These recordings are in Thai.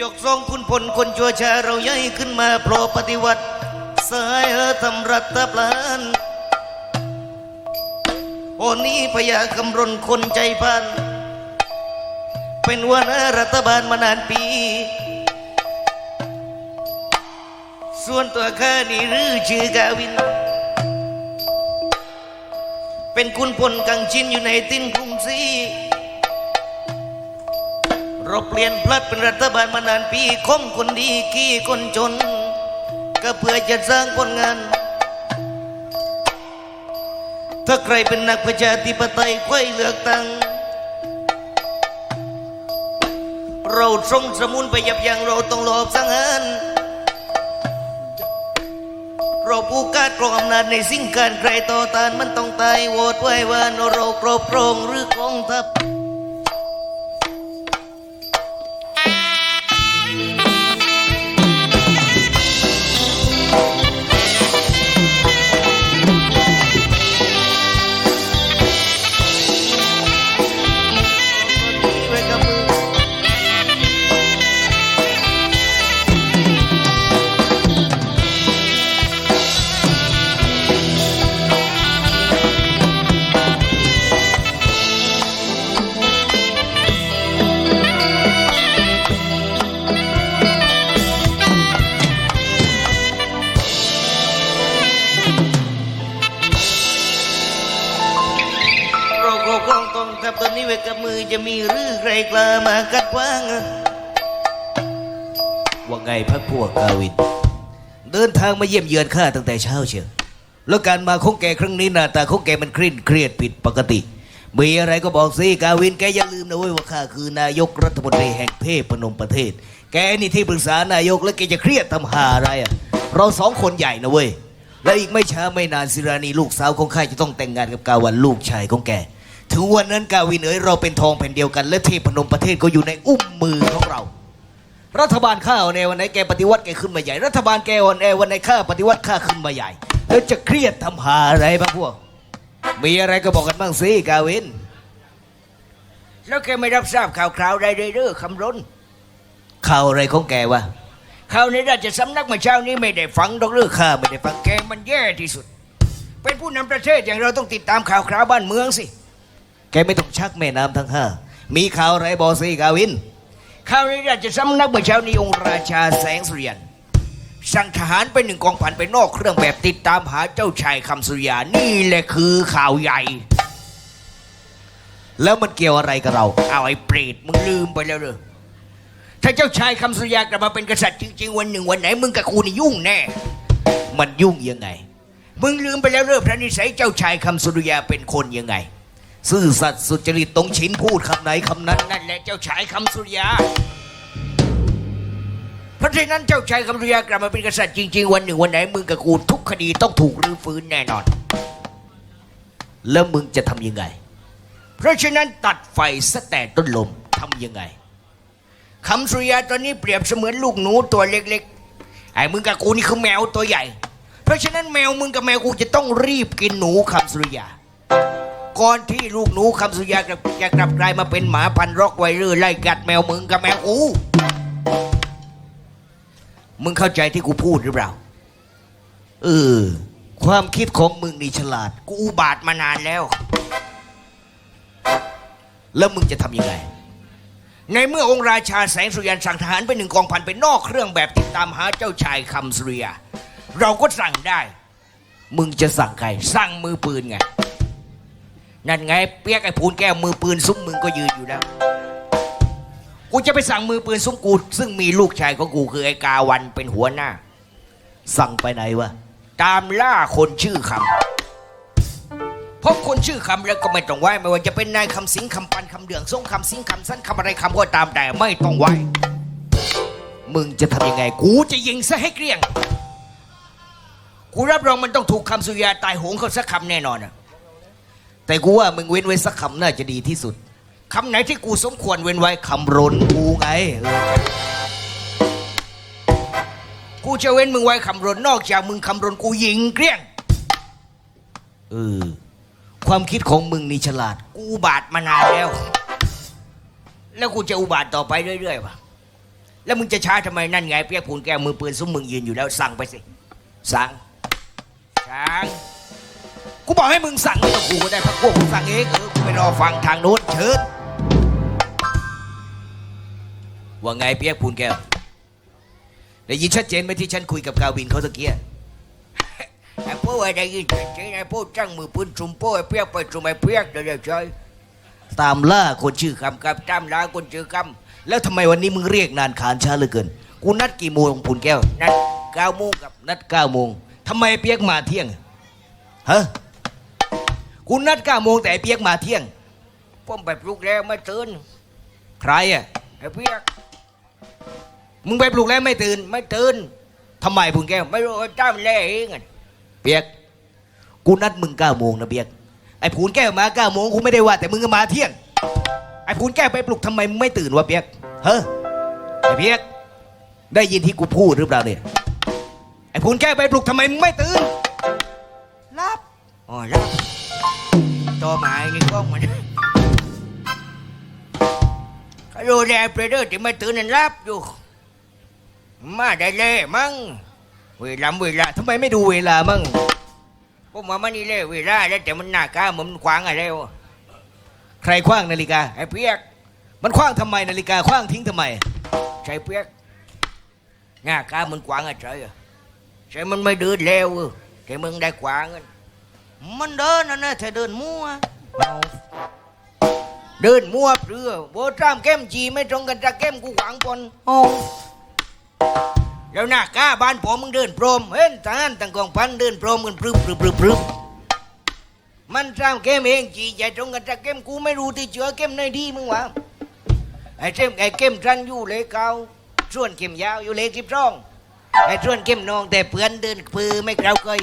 ยกทรงคุณพลคนชั่วชาเราย้ายขึ้นมาโปรปฏิวัติสายเออทำรัฐประหารโอนี้พยาคำรนคนใจพัน เป็นหัวหน้ารัฐบาลมานานปี ส่วนตัวข้านี่รือชื่อกาวิน เป็นคุณพลกังชินอยู่ในติ้นกรุงศรี เราเปลี่ยนพลัดเป็นรัฐบาลมานานปีคมคนดีขี้คนจน ก็เพื่อจะสร้างผลงาน ถ้าใครเป็นนักประชาธิปไตยไขว้เลือกตั้งเราทรงสมุนไปยับยั้งเราต้องหลบสังหารเราผู้กาดกรองอำนาจในสิ่งการใครต่อต้านมันต้องตายโหวตไว้ว่าเราครอบครองหรือกองทัพ อบครองกองทัพตอนนี้ไว้กับมือจะมีหรือใครกล้ามากัดขวางว่าไงพักพวกกาวิน เดินทางมาเยี่ยมเยือนข้าตั้งแต่เช้าเชียวแล้วการมาของแกครั้งนี้หน้าตาของแกมันเคร่งเครียดผิดปกติ มีอะไรก็บอกสิกาวินแกอย่าลืมนะเว้ยว่าข้าคือนายกรัฐมนตรีแห่งเทพนมประเทศ แกนี่ที่ปรึกษานายกแล้วแกจะเครียดทำหาอะไรอะ เราสองคนใหญ่นะเว้ยและอีกไม่ช้าไม่นานสิรานีลูกสาวของข้าจะต้องแต่งงานกับกาวันลูกชายของแก ถึงวันนั้นกาวินเอ๋ยเราเป็นทองแผ่นเดียวกัน และเทพนมประเทศก็อยู่ในอุ้มมือของเรา รัฐบาลข้าอ่อนแอวันไหนแกปฏิวัติแกขึ้นมาใหญ่ รัฐบาลแกอ่อนแอวันไหนข้าปฏิวัติข้าขึ้นมาใหญ่ แล้วจะเครียดทำหาอะไรบ้างพวก มีอะไรก็บอกกันบ้างสิกาวิน แล้วแกไม่รับทราบข่าวคราวใดเลยเด้อคำร้นข่าวอะไรของแกวะข่าวในราชสำนักเมื่อเช้านี้ไม่ได้ฟังดอกเรื่องข้าไม่ได้ฟังแกมันแย่ที่สุด เป็นผู้นำประเทศอย่างเราต้องติดตามข่าวคราวบ้านเมืองสิ แกไม่ต้องชักแม่น้ำทั้งห้ามีข่าวอะไรบอกสิกาวินข่าวในราชสำนักเมื่อเช้านี้องค์ราชาแสงสุริยัน สั่งทหารไปหนึ่งกองพันไปนอกเครื่องแบบติดตามหาเจ้าชายคำสุริยา นี่แหละคือข่าวใหญ่ แล้วมันเกี่ยวอะไรกับเราเอาไอ้เปรตมึงลืมไปแล้วเลยถ้าเจ้าชายคำสุริยากลับมาเป็นกษัตริย์จริงๆ วันหนึ่งวันไหนมึงกับกูนี่ยุ่งแน่ มันยุ่งยังไง มึงลืมไปแล้วเรื่องพระนิสัยเจ้าชายคำสุริยาเป็นคนยังไง ซื่อสัตย์สุจริตตรงชิ้นพูดคำไหนคำนั้น นั่นแหละเจ้าชายคำสุริยา เพราะฉะนั้นเจ้าชายคำสุริยากลับมาเป็นกษัตริย์จริง ๆ วันหนึ่งวันไหนมึงกับกูทุกคดีต้องถูกรื้อฟื้นแน่นอน แล้วมึงจะทำยังไง เพราะฉะนั้นตัดไฟซะแต่ต้นลมทำยังไงคำสุริยาตอนนี้เปรียบเสมือนลูกหนูตัวเล็กๆ ไอ้มึงกับกูนี่คือแมวตัวใหญ่ เพราะฉะนั้นแมวมึงกับแมวกูจะต้องรีบกินหนูคำสุริยา ก่อนที่ลูกหนูคำสุยาจะจะกลับกลายมาเป็นหมาพันธุ์ร็อกไวเลอร์ไล่กัดแมวมึงกับแมวกูมึงเข้าใจที่กูพูดหรือเปล่า เออ ความคิดของมึงนี่ฉลาด กูอุบาทมานานแล้ว แล้วมึงจะทำยังไง ในเมื่อองค์ราชาแสงสุริยันสั่งทหารไปหนึ่งกองพันไปนอกเครื่องแบบติดตามหาเจ้าชายคำสุริยา เราก็สั่งได้ มึงจะสั่งใคร สั่งมือปืนไง นั่นไง เปียกไอ้พูนแก้วมือปืนซุ้มมึงก็ยืนอยู่แล้ว กูจะไปสั่งมือปืนซุ้มกู ซึ่งมีลูกชายของกูคือไอ้กาวันเป็นหัวหน้า สั่งไปไหนวะ ตามล่าคนชื่อคำพบคนชื่อคำแล้วก็ไม่ต้องไหวไม่ว่าจะเป็นนายคำสิงคำปันคำเดืองทรงคำสิงคำสั้นคำอะไรคำก็ตามแต่ไม่ต้องไหวมึงจะทำยังไง กูกูจะยิงซะให้เกลี้ยง กูรับรองมันต้องถูกคำสุริยาตายโหงเขาสักคำแน่นอนอะ แต่กูว่ามึงเว้นไว้สักคำน่าจะดีที่สุดคำไหนที่กูสมควรเว้นไว้คำรนกูไงเออกูจะเว้นมึงไว้คำรนนอกจากมึงคำรนกูยิงเกลี้ยงเออความคิดของมึงนี่ฉลาด กูอุบาทมานานแล้ว แล้วกูจะอุบาทต่อไปเรื่อยๆวะแล้วมึงจะช้าทำไมนั่นไงเปียกผูนแก้วมือปืนซุ้มมึงยืนอยู่แล้วสั่งไปสิ สั่งสั่ง กูบอกให้มึงสั่งไม่ต้องกูก็ได้พักพวกกูสั่งเองเออกูไปรอฟังทางโน้นเชิญว่าไงเปียกพูนแก้วได้ยินชัดเจนไหมที่ฉันคุยกับกาวินเขาตะเกียไอ้พวกไอ้ได้ยินเฉยๆไอ้พวกจ้างมือปืนสุ่มโป้ไอ้เปียกไปสุ่มไอ้เปียกเดี๋ยวเดี๋ยวเฉยตามล่าคนชื่อคคำกับจำลาคนชื่อคำแล้วทำไมวันนี้มึงเรียกนานขานช้าเหลือเกินกูนัดกี่โมงพูนแก้วำนั่นเก้าโมงกับนัดเก้าโมงทำไมเปียกมาเที่ยงฮะ กูนัดเก้าโมงแต่ไอ้เปียกมาเที่ยงผมไปปลุกแล้วไม่ตื่นใครอะไอ้เปียก มึงไปปลุกแล้วไม่ตื่น ไม่ตื่นทำไมพูนแก้ว ไม่รู้ว่าจำแล่เองอะเปียก กูนัดมึงเก้าโมงนะเปียก ไอ้ผูนแก้วมาเก้าโมงกูไม่ได้ว่า แต่มึงก็มาเที่ยง ไอ้ผูนแก้วไปปลุกทำไมมึงไม่ตื่นวะเปียก เฮ้อไอ้เปียก ได้ยินที่กูพูดหรือเปล่าเนี่ย ไอ้ผูนแก้วไปปลุกทำไมมึงไม่ตื่นรับอ๋อรับ ต่อหมายนี่ก็มันก็รู้แลเปเดอร์ที่ไม่ตื่นนันรับอยู่มาได้เลยมั้งเวลาเวลาทำไมไม่ดูเวลามั่งผมว่ามันนี่เลยเวลาแล้วแต่มันหน้ากาเหมือนมันขวางอะไรวะใครคว้างนาฬิกาไอ้เปียก มันคว้างทำไมนาฬิกาคว้างทิ้งทำไมใช่เปียกหน้ากามันขวางอะไรอะใช่มันไม่เดินเร็วเออแต่มึงได้ขวางอะ มันเดินนะเนี่ยเธอเดินมั่ว เดินมั่วเปลือโบตรามเข้มจีไม่ตรงกันจะเข้มกูขวางปนโอ้แล้วหน้ากาบ้านผมมึงเดินโปรมเห็นทหารต่างกองพันเดินโปรมกันปรึบปรึบปรึบปรึบมันตรามเข้มเองจีใจตรงกันจะเข้มกูไม่รู้ที่เชื้อเข้มในดีมึงวะไอ้เข้มไอ้เข้มทันอยู่เลยเกาส่วนเข้มยาวอยู่เลยสิบสองไอ้ส่วนเข้มนองแต่เพื่อนเดินปือไม่เกลาเคย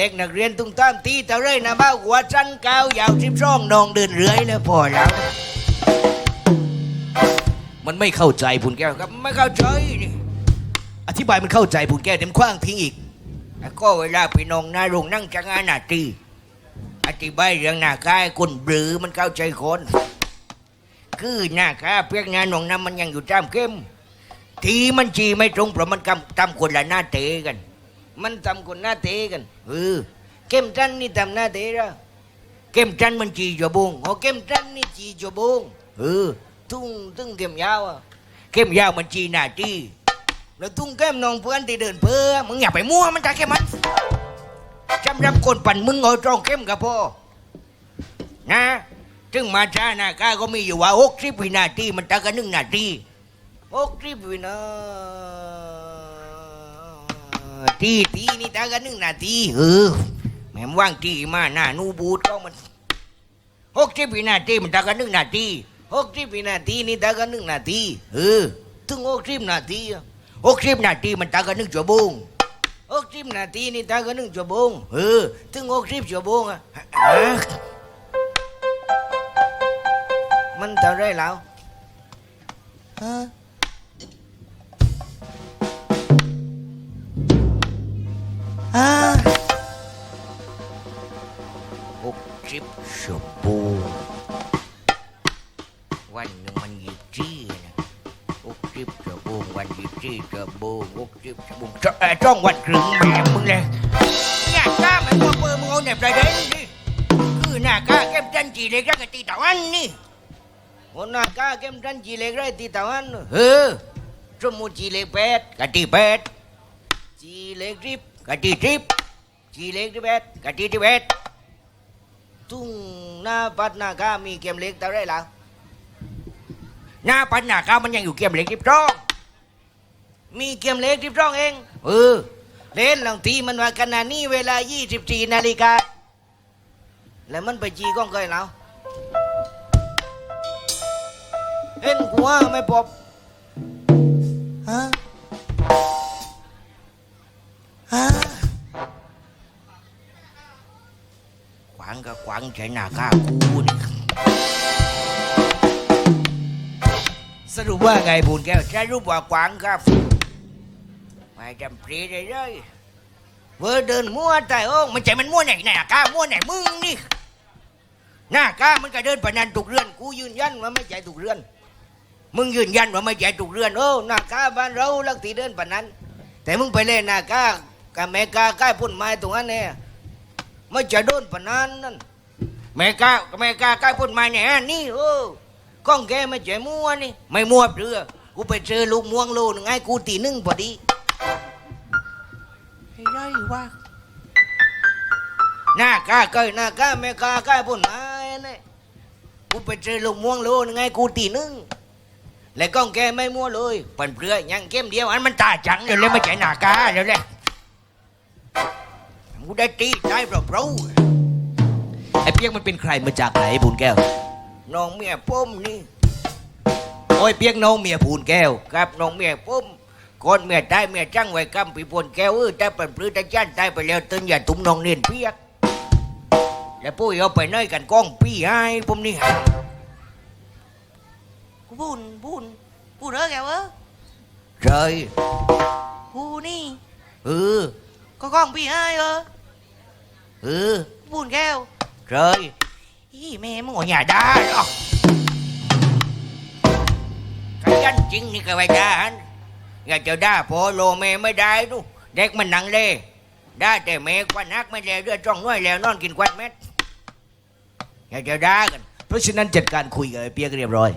เด็กนักเรียนตุ้งตามตีตะเรยนะบ้าหัวสั้นเกาวยาวสิบสองนองเดินเรื่อยแล้วพอแล้วมันไม่เข้าใจพูนแก้วครับไม่เข้าใจนี่อธิบายมันเข้าใจพูนแก้วเดี๋ยวมันคว้างทิ้งอีกแล้วก็เวลาพี่น้องนารงนั่งจังงานนาทีอธิบายเรื่องหน้ากายคนบรือมันเข้าใจคน คือหน้ากาเพียงงานนองน้ำมันยังอยู่จ้ามเข้ม ทีมันจีไม่ตรงเพราะมันกำทำคนละหน้าเตะกัน มันทำคนหน้าเตะกันเออเข้มจันนี่ทำหน้าเตะละเข้มจันมันจีจบงโอ้เข้มจันนี่จีจบงเออทุ่งตึ้งเข้มยาวอะเข้มยาวมันจีหน้าทีแล้วทุ่งเข้มนองเพื่อนที่เดินเพื่อมึงอย่าไปมั่วมันจะแค่มันจำรับคนปั่นมึงเอาจ้องเข้มกับพ่อนะถึงมาช้าหน้ากาก็มีอยู่ว่าหกสิบวินาทีมันตากันหนึ่งนาทีหกสิบวินาที ทีทีนี่ตากันหนึ่งนาทีเออแม่มว่างทีมาหน้านูบูดก็มันหกสิบวินาทีมันตากันหนึ่งนาทีหกสิบวินาทีนี่ตากันหนึ่งนาทีเออถึงหกสิบนาทีอะหกสิบนาทีมันตากันหนึ่งชั่วโมงหกสิบนาทีนี่ตากันหนึ่งชั่วโมงเออถึงหกสิบชั่วโมงอะฮะมันเท่าไรแล้วฮะ หกสิบชั่วโมงวันหนึ่งมันยี่สี่นะหกสิบชั่วโมงวันยี่สี่ชั่วโมงหกสิบชั่วโมงจ้องเอ่อจ้องวันครึ่งแม่มึงเลยเนี่ยก้ามันตัวเปิดมึงเอาเนี่ยปรเด็นนี่คือหน้าก้าเก็บจันจีเล็กรักตีตะวันนี่โอ้หน้าก้าเก็บจันจีเล็กรักตีตะวันเออสมมุจีเล็กแปดกะตีแปดจีเล็กริบ กะตีริบจีเล็กที่แปดกะตีที่แปดทุ่งหน้าปัดหน้ากามีเกมเล็กแต่ไรล่ะหน้าปัดหน้ากามันยังอยู่เกมเล็กที่ร้องมีเกมเล็กที่ร้องเองเออเล่นหลังทีมันว่าขณะนี้เวลา 24นาฬิกาแล้วมันไปจีก้องเคยแล้วเห็นหัวไม่พบฮะางก็ขวางใช้หน้ากากูนี่สรุปว่าไงพูนแก้วใช้รูปว่าขวางครับไม่จำเพรีเลยเลยเวอร์เดินมั่วแต่โอ้มันใจมันมั่วไหนหน้ากามั่วไหนมึงนี่หน้ากามันก็เดินปนันถูกเรือนกูยืนยันว่าไม่ใจถูกเรือน มึงยืนยันว่าไม่ใช่ถูกเรือนโอ้หน้ากาบ้านเราลักตีเดินปนนั้น แต่มึงไปเล่นหน้ากากับแม่กาใกล้พุ่นไม้ตรงนั้นเนี่ย ไม่จะโดนปานนั้นนั่นแม่กาแม่กาใกล้พุ่นไม้เนี่ยนี่โอ้ก้องแกไม่ใช่มั่วนี่ ไม่มั่วเปลือกูไปเจอลูกม่วงโลนึงไอ้กูตีหนึ่งพอดีไอ้ไรวะหน้ากาเกยหน้ากาแม่กาใกล้พุ่นไม้เนี่ยกูไปเจอลูกม่วงโลนึงไอ้กูตีหนึ่งแล้วก้องแกไม่มั่วเลยปันเปลือยยังเข้มเดียวอันมันตาจังเดี๋ยวเลยมาใจหนากาเดี๋ยวเลย กูได้ตีได้เปล่าเปล่าไอ้เปียกมันเป็นใครมาจากไหนไอ้พูนแก้ว น้องเมียป้มนี่ โอ้ยเปียกน้องเมียพูนแก้วกับน้องเมียป้มก่อนเมียตายเมียจังไว้กำปีปนแก้วเออแต่ปันเปลือยแต่จันตายไปแล้วตื่นอย่าตุ้มน้องเนียนเปียก แล้วปุ้ยเอาไปเนยกันก้องพี่ให้ผมนี่กูพูนพูนพูนเออแกวะเ trời กูนี่ ừ ก็กล้องพี่ให้เออ ừ พูนแก้ว trời อีแม่มึง ngồi nhà đá đó cái danh chính นี่ก็ไปด่าฮันอย่าจะด่าพอโลเมไม่ได้ดูเด็กมันหนังเล่ด่าแต่เมควันฮักไม่แล้วเรือจ้องน้อยแล้วนอนกินควันเม็ดอย่าจะด่ากันเพราะฉะนั้นจัดการคุยกับไอ้เปียกเรียบร้อย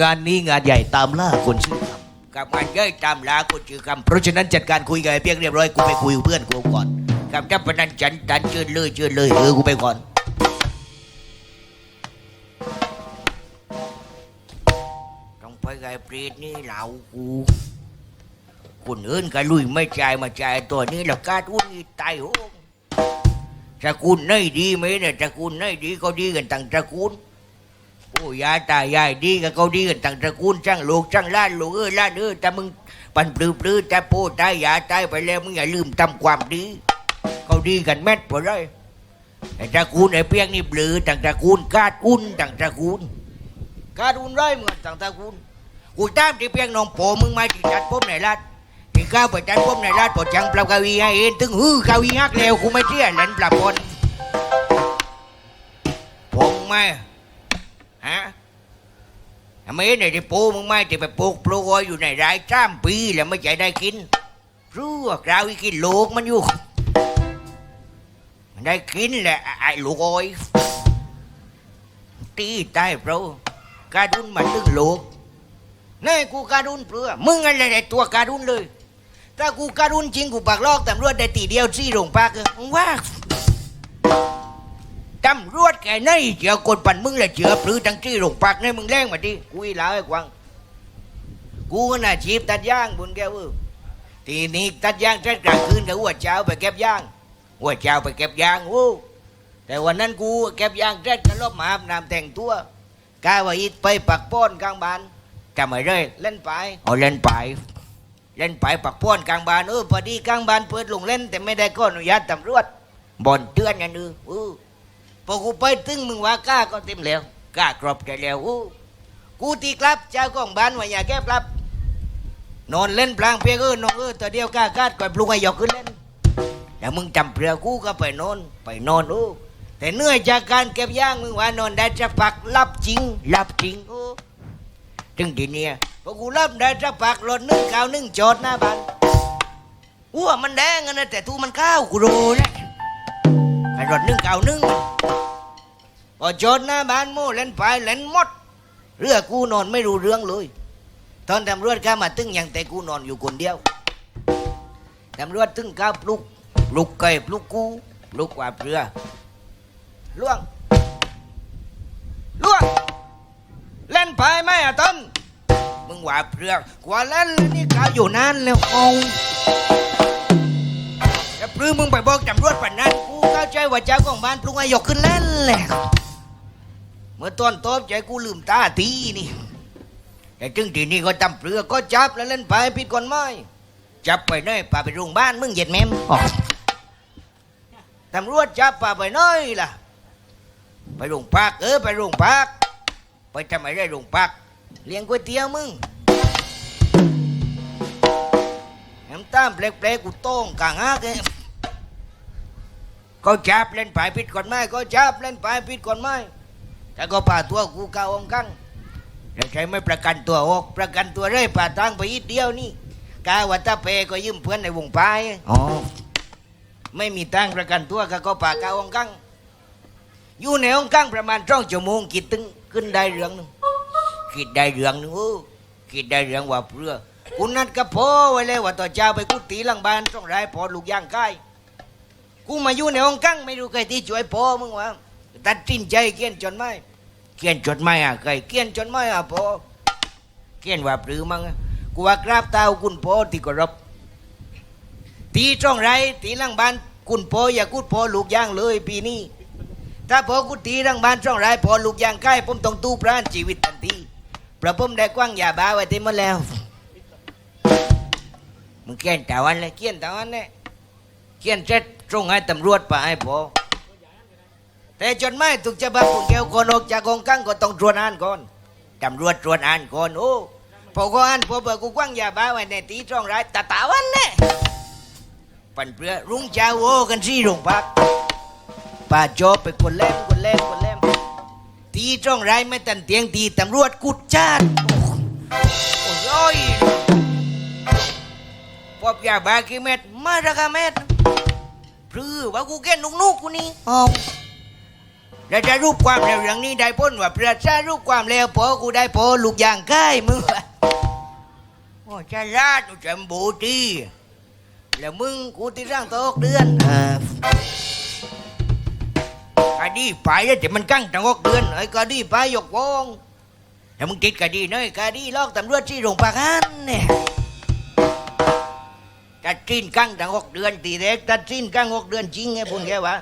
งานนี้งานใหญ่ตามล่าคนชื่อคกับงานเย้ยตามลาคนชื่อคำเพราะฉะนั้นจัดการคุยกับไอ้เปียกเรียบร้อยกูไปคุยกับเพื่อนกูก่อนำ กับเจ้าพนันจันจันเชิญเลยเชิญเลยเออกูไปก่อน ต้องไปไงปรีดนี่เหล่ากูคนอื่นก็ลุยไม่ใจมาใจตัวนี้แล้วกาดอุ้นีตายโหงตระกูลไหนดีไหมเนี่ยตระกูลไหนดีก็ดีกันตั้งตระกูลปู่ย่าตายายดีก็เขาดีกันตั้งตระกูลช่างลูกช่างล้านลูกเออล้านเออแต่มึงปันปลื้อปลื้อแต่ปู่ตายยาตายไปแล้วมึงอย่าลืมทำความดี เขาดีกันแม่ดพอเลยไอ้ตระกูลไอ้เปียกนี่ปลื้อตั้งตระกูลกาดอุ้นตั้งตระกูลการุนไรเหมือนต่างตระกูลกูตามที่เพียงน้องโปมึงมาที่จัดผมในรัฐที่ก้าวไปจัดผมในรัฐปอดจังปรับกาวีให้เองถึงฮือกาวีฮักแล้วกูไม่เชื่อเล่นปรับคนผมไม่ฮะทำไมเนี่ยที่ปูมึงไม่ที่ไปปลูกปลูกไว้อยู่ในไรายจ้ามปีแล้วไม่ใจได้กินรู้ว่ากราวอีกินลูกมันอยู่ ได้กินแหละไอ้ลูกโอ้ยตีตายเราการุนมาตึงโลกนี่กูการุนเปลือมึงอะไรได้ตัวการุนเลย ถ้ากูการุนจริงกูปากลอกตำรวจได้ตีเดียวซี่โรงพักเออว่าตำรวจแกไหนเจียวคนปั่นมึงเลยเจือปลือทั้งที่โรงพักนี่มึงแรงมาดิกูอีหลาไอ้กวางกูน่าชีพตัดย่างบุญแกวทีนี้ตัดย่างเสร็จกลางคืนกับหัวเช้าไปเก็บย่าง หัวเช้าไปเก็บยางโอ้แต่วันนั้นกูเก็บยางเร็จก็ลบมาอาบน้ำแต่งตัวกาว่าอีไปปักป้อนกลางบ้านจำไม่ได้เล่นไปอ๋อเล่นไป เล่นไปปักป้อนกลางบ้านเออพอดีกลางบ้านเปิดลงเล่น แต่ไม่ได้ก็อนุญาตตำรวจบ่นเตือนกันเออเออพอกูไปตึงมึงว่ากล้าก็เต็มแล้วกล้ากรอบใจแล้วเออกูตีกลับเจ้าของบ้านว่าอย่าแก้กลับนอนเล่นพลางเพียงเออนองเออตัวเดียวกล้ากาดก่อนปลุกให้หยอกขึ้นเล่น แล้วมึงจำเปลือกูก็ไปนอนไปนอนโอ้แต่เหนื่อยจากการเก็บย่างมึงว่านอนได้จะปักรับจริงรับจริงโอ้ถึงทีเนี้ยพอกูรับได้จะปักรถนึ่งข้าวนึ่งจอดหน้าบ้านอ้วมันแดงอะนะแต่ทูมันข้าวกูรู้นะไอ้รถนึ่งข้าวนึ่งพอจอดหน้าบ้านโม่เล่นไปเล่นหมดเรื่องกูนอนไม่รู้เรื่องเลย ตอนตำรวจข้ามาตึงยังแต่กูนอนอยู่คนเดียวตำรวจตึงก้าวปลุก ปลุกไก่ปลุกกูปลุกว่าเรือล่วงล่วง เล่นไปไหมอะต้นมึงว่าเปลือกกว่าเล่นนี่กาวอยู่นานแล้วเอาแต่ปลื้มมึงไปบอกตำรวจป่านนั้นกูเข้าใจว่าเจ้าของบ้านปรุงไอยกขึ้นเล่นแหละเมื่อต้นตบใจกูลืมตาทีนี่แต่จึงทีนี้ก็ตำเปลือกก็จับแล้วเล่นไปผิดกฎหมายจับไปเนยพาไปโรงพยาบาลมึงเหยียดแมม ตำรวจจับป่าไปน้อยล่ะ ไปโรงพักเออไปโรงพัก ไปทำไมได้โรงพัก เลี้ยงก๋วยเตี๋ยวมึงน้ำตาลเปลกๆกูโต้งกลางฮักเองก็จับเล่นไปผิดกฎหมายก็จับเล่นไปผิดกฎหมายแต่ก็ป่าตัวกูเกาองกังแล้วใช้ไม่ประกันตัวออก ประกันตัวเรื่อยป่าทางไปอีกเดียวนี่กาวัตาเปก็ยืมเพื่อนในวงพายอ๋อ ไม่มีตั้งประกันตัวก็ก็ป่ากาองกังอยู่ในองกังประมาณจ้องชั่วโมงกิดตึงขึ้นได้เรื่องหนึงคิดได้เรื่องหนึงโอ้คิดได้เรื่องว่าเพื่อกูนัดกับพ่อไว้เลยว่าต่อเจ้าไปกูตีหลังบ้านต้องไรพอลูกย่างใกล้กูมาอยู่ในองกังไม่รู้ใครที่ช่วยพ่อมึงวะตัดสินใจเขียนจดหมายเขียนจดหมายอะใครเขียนจดหมายอะพ่อเขียนว่าปรือมั้งกูว่ากราบเท้าคุณพ่อที่เคารพ ตีจ้องไรตีหลังบ้านคุณพ่ออย่ากูดพ่อลูกย่างเลยปีนี้ ถ้าพ่อกูตีหลังบ้านจ้องไรพ่อลูกย่างใกล้ผมต้องตู้พรานชีวิตทันทีเพราะผมได้กว้างยาบ้าไว้ที่หมดแล้วมึงเขียนต่วันเลยเขียนต่วันเนี่ยเขียนเสร็จตรงให้ตำรวจไปให้พ่อแต่จนไม่ถูกจะบ้าปุ่นแก้วคนออกจากกองกังก็ต้องตรวจอ่านก่อนตำรวจตรวจอ่านก่อนโอ้พอก็อ่านพอเบิกกูกว้างยาบ้าไว้ในตีจ้องไรตาตาวันเนี่ย ปันเปลือรุ่งเช้าโอกันที่โรงพักป่าจอบไปคนแลมคนแลมคนแลมตีจ้องไรไม่ตันเตียงตีตำรวจกุดจานโอ้โอ้ยพบยาบากี่เม็ดมาระกะเม็ดพรือว่ากูแก่นุกนุกกูนี่อ๋อแล้วจะรูปความเร็วอย่างนี้ได้พ้นว่าเปลือจะรูปความเร็วพอกูได้พอลูกอย่างใกล้มึงโอ้จะลาดจะบูตี แล้วมึงกูที่ร่างตกเดือนอ่าดีไปแล้วแต่มันกั้งตั้งหกเดือนไอ้คดีไปยกวงแต่มึงติดคดีน้อยคดีลอกตำรวจที่โรงพักฮันเนี่ยตัดสินกั้งตั้งหกเดือนตีเด็กตัดสินกั้งหกเดือนจริงไงพุ่นแกวะ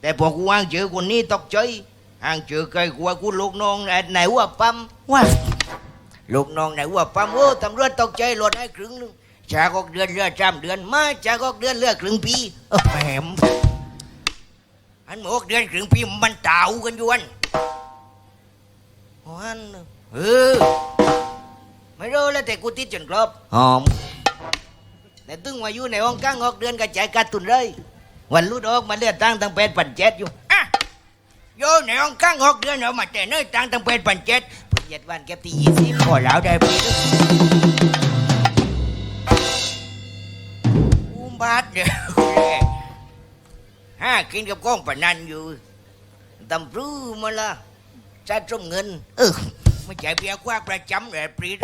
แต่พอกูวางเจอคนนี้ตกใจห่างเจอใครกูว่ากูลูกน้องไหนหัวปั๊มว่าลูกน้องไหนหัวปั๊มโอ้ตำรวจตกใจหลดให้ครึ่งนึง จากหกเดือนเหลือจำเดือนมาจากหกเดือนเหลือครึ่งปีเออแหมอันหกเดือนครึ่งปีมันเต่ากันอยู่อันวันเออไม่รู้แล้วแต่กูติดจนครบหอมแต่ตึงมาอยู่ในห้องกลางหกเดือนก็จ่ายการตุนเลยวันรู้ดอกมาเลือดตั้งตั้งเป็นปันเจ็ดอยู่อะโยในห้องกลางหกเดือนเอามาแต่เนื้อตั้งตั้งเป็นปันเจ็ดเพิ่งเย็ดวันเก็บที่ยี่สิบพอแล้วได้ปี บาทเดียวห้ากินกับก้องปนันอยู่ตำรู้มาละจะจมเงิน เออไม่ใช่เบียกว่าประจำเลยปรีด